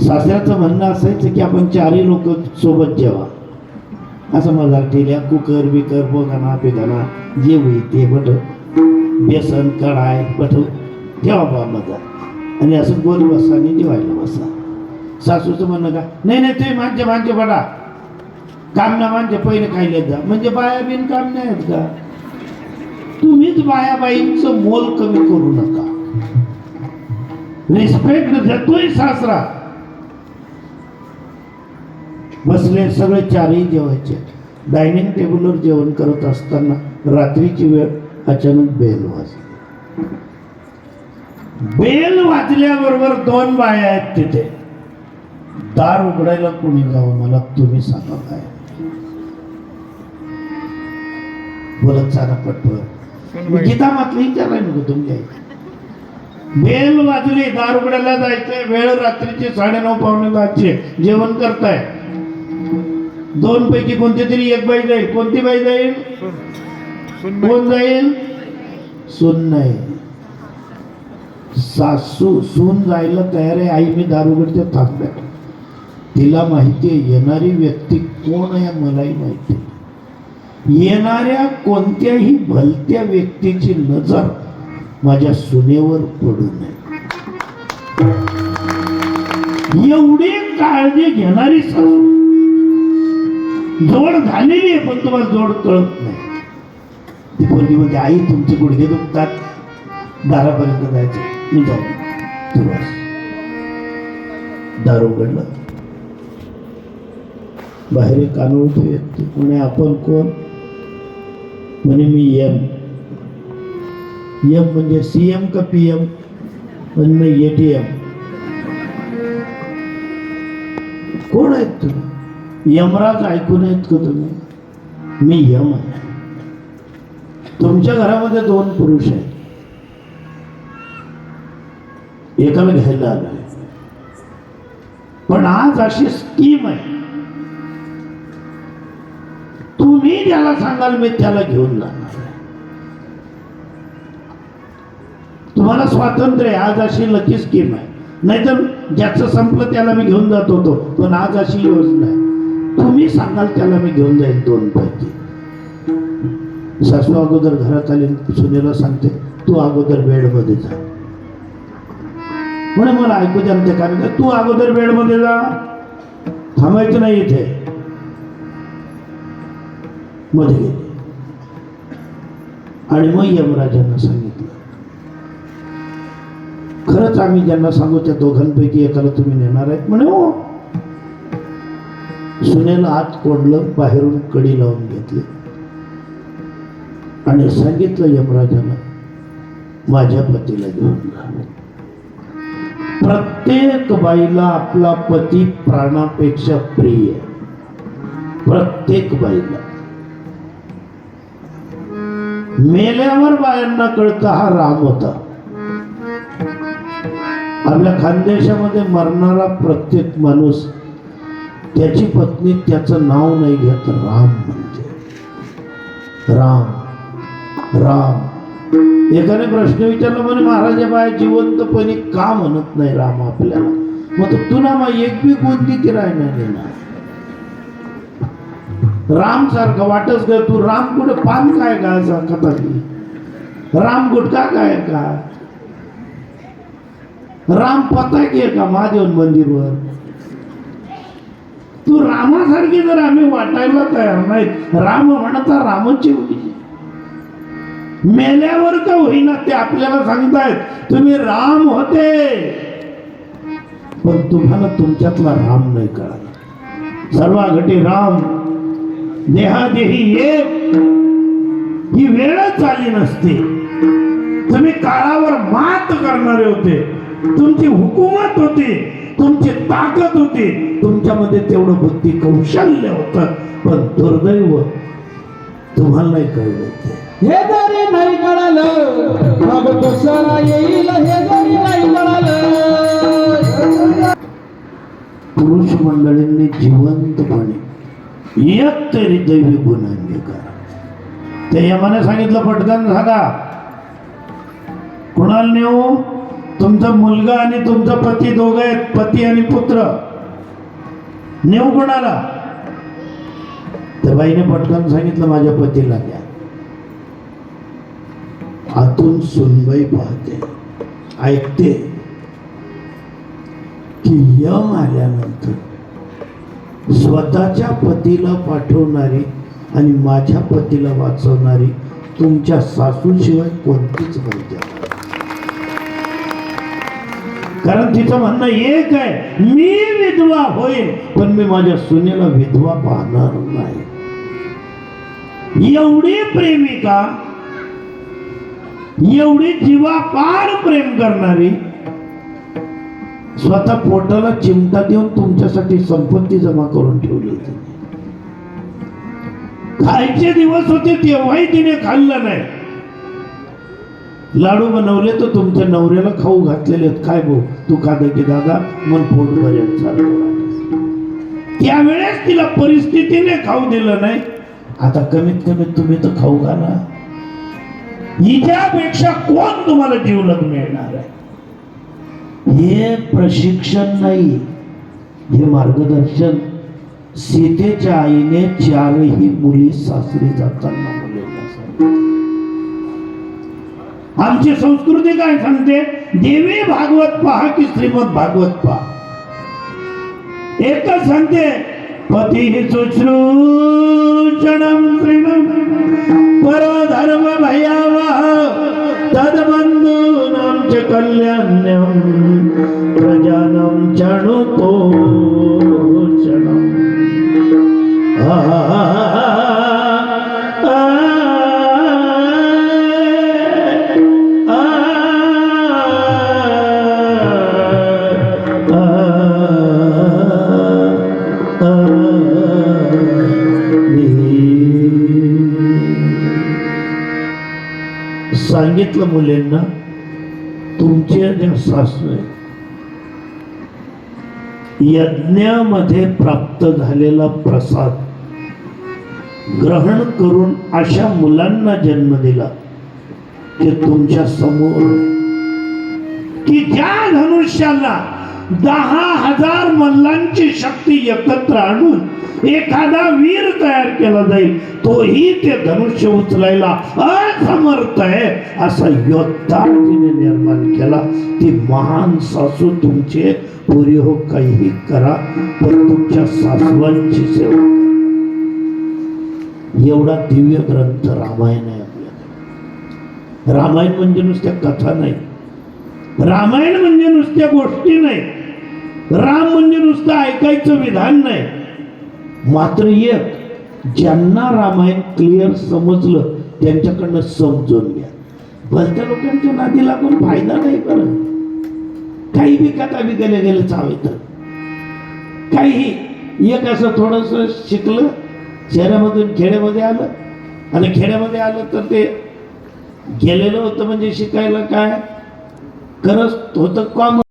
सासऱ्याचं म्हणणं असायचं की आपण चारही लोक सोबत जेवा. असं मजाक केल्या कुकर बिकर बोगाना पिगाना जे होईल ते बट बेसन कढाय बट ठेवा बा मजा आणि असं गोल बसा आणि जेवायला बसा. सासूचं म्हणणं का नाही नाही तुम्ही माणसे मानजे बडा काम ना माणसे पहिले खायला जा. म्हणजे बाया बिन काम नाही आहेत का? तुम्हीच बाया बाईंचं मोल कमी करू नका. रिस्पेक्ट देतोय सासरा. बसले सगळे चारही जेवायचे. डायनिंग टेबलवर जेवण करत असताना रात्रीची वेळ अचानक बेल वाजली. बेल वाजल्याबरोबर दोन बाया आहेत तिथे. दार उघडायला कोणी जावं मला तुम्ही सांगा काय? बोलत पटपट मी गीता मातली विचारायला नको तुमच्या बेल वाजली दार उघडायला जायचंय. वेळ रात्रीचे साडेनऊ पावणे दहाचे. जेवण करताय. दोन पैकी कोणती तरी एक बाई जाईल. कोणती बाई जाईल? कोण जाईल? सून नाही. सासू सून जायला तयार आहे. आई मी दार उघडते थांबल्या तिला माहिती आहे येणारी व्यक्ती कोण आहे मलाही माहिती आहे. येणाऱ्या कोणत्याही भलत्या व्यक्तीची नजर माझ्या सुनेवर पडू नये. एवढी काळजी घेणारी सासू जोड झालेली आहे पण तुम्हाला जोड कळत नाही. ती पोरगी म्हणजे आई तुमचे गुडघे दुखतात. दारापर्यंत जायचं. मी जाऊ. तू दार उघडलं. बाहेर एक अनोळखी व्यक्ती म्हणे आपण कोण? म्हणे मी एम. एम म्हणजे सी एम का पी एम? म्हणजे ए टी एम. कोण आहेत तुम्ही? यमराज ऐकून आहेत का तुम्ही? मी यम आहे. तुमच्या घरामध्ये दोन पुरुष आहेत. एकाला घ्यायला आलं पण आज अशी स्कीम आहे. तुम्ही ज्याला सांगाल मी त्याला घेऊन जाणार तुम्हाला स्वातंत्र्य आहे. आज अशी लकी स्कीम आहे. नाहीतर ज्याचं संपलं त्याला मी घेऊन जात होतो. पण आज अशी योजना आहे. तुम्ही सांगाल त्याला मी घेऊन जाईल दोन पैकी सासू अगोदर घरात आली सुनेला सांगते तू अगोदर बेडमध्ये जा. म्हणे मला ऐकू द्या ना ते कारण तू अगोदर बेडमध्ये जा थांबायचं नाही इथे. मध्ये आणि मग यमराजांना सांगितलं खरंच आम्ही ज्यांना सांगू त्या दोघांपैकी एकाला तुम्ही नेणार आहेत. म्हणे हो. सुनेनं आत कोंडलं बाहेरून कडी लावून घेतली. आणि सांगितलं यमराजाला माझ्या पतीला घेऊन प्रत्येक बाईला आपला पती प्राणापेक्षा प्रिय प्रत्येक बाईला. मेल्यावर बायांना कळतं हा राम होता. आपल्या खानदेशामध्ये मरणारा प्रत्येक माणूस त्याची पत्नी त्याचं नाव नाही घेत. राम म्हणते. राम. राम. एकाने प्रश्न विचारला म्हणे महाराजा बाय जिवंतपणे का म्हणत नाही राम आपल्याला? मग तो तुला मग एक बी कोणती किराय नाही देणार? राम सारखं वाटच ग तू राम कुठे पान काय का असा कथा राम गुटका काय का? राम पताकी घे का महादेव मंदिरवर? तू रामासारखी जर आम्ही वाटायला तयार नाही राम म्हणता रामाची होई मेल्यावर का होईना ते आपल्याला सांगतायत तुम्ही राम होते. पण तुम्हाला तुमच्यातला राम नाही कळाला. सर्वाघटी राम देहादेही एक. ही वेळच आली नसते. तुम्ही काळावर मात करणारे होते. तुमची हुकूमत होती. तुमची ताकद होती. तुमच्यामध्ये तेवढं बुद्धी कौशल्य होतं पण दुर्दैव तुम्हाला नाही कळलं ते. हे जरी नाही कळालं मग दुसरा येईल हे जरी नाही कळालं? पुरुष मंडळींनी जिवंतपणे एक तरी दैवी गुण अंगीकार. ते यमाने सांगितलं पटकन सांगा. कुणाला नेऊ? तुमचा मुलगा आणि तुमचा पती दोघं आहेत पती आणि पुत्र. नेऊ कोणाला? तर बाईने पटकन सांगितलं माझ्या पतीला द्या. आतून सुनबाई पाहते ऐकते की यम आल्यानंतर स्वतःच्या पतीला पाठवणारी आणि माझ्या पतीला वाचवणारी तुमच्या सासूशिवाय कोणतीच बाई कारण तिचं म्हणणं एक आहे मी विधवा होईल पण मी माझ्या सुनेला विधवा पाहणार नाही. एवढी प्रेमिका एवढी जीवापार प्रेम करणारी स्वतः पोटाला चिमटा देऊन तुमच्यासाठी संपत्ती जमा करून ठेवली होती. खायचे दिवस होते तेव्हाही तिने खाल्लं नाही. लाडू बनवले तर तुमच्या नवऱ्याला खाऊ घातलेले आहेत. काय भाऊ? तू खादा की दादा? मन पोट भरेल त्यावेळेस तिला परिस्थितीने खाऊ दिलं नाही. आता कमीत कमी तुम्ही तर खाऊ घाला. हिच्यापेक्षा कोण तुम्हाला जीवलग मिळणार आहे? हे प्रशिक्षण नाही. हे मार्गदर्शन. सीतेच्या आईने चारही मुली सासरी जाताना मुलींना आमची संस्कृती काय सांगते? देवी भागवत पहा की श्रीमद भागवत पहा. एकच सांगते पती शुश्रूषणम श्रीणम परधर्म भयावह तद्बंधूनां च कल्याण्यम सांगितलं मुलींना तुमच्या ज्या सासू आहेत, यज्ञामध्ये प्राप्त झालेला प्रसाद ग्रहण करून अशा मुलांना जन्म दिला ते तुमच्यासमोर की ज्या धनुष्याला दहा हजार मल्लांची शक्ती एकत्र आणून एखादा वीर तयार केला जाईल. तोही ते धनुष्य उचलायला असमर्थ आहे असा योद्धा तिने निर्माण केला. ती महान सासू तुमचे पुरी हो काहीही करा पण तुमच्या सासवांची सेवा एवढा दिव्य ग्रंथ रामायण आहे आपल्याकडे. रामायण म्हणजे नुसत्या कथा नाही. रामायण म्हणजे नुसत्या गोष्टी नाही. राम म्हणजे नुसतं ऐकायचं विधान नाही. मात्र एक ज्यांना रामायण क्लिअर समजलं त्यांच्याकडनं समजून घ्या. भलत्या लोकांच्या नादी लागून फायदा नाही करत काही बी कथा बी गेले गेले चावेत काही एक असं थोडस शिकलं शहरामधून खेड्यामध्ये आलं. आणि खेड्यामध्ये आलं तर ते गेलेलं होतं म्हणजे शिकायला काय? खरंच होतं कॉमन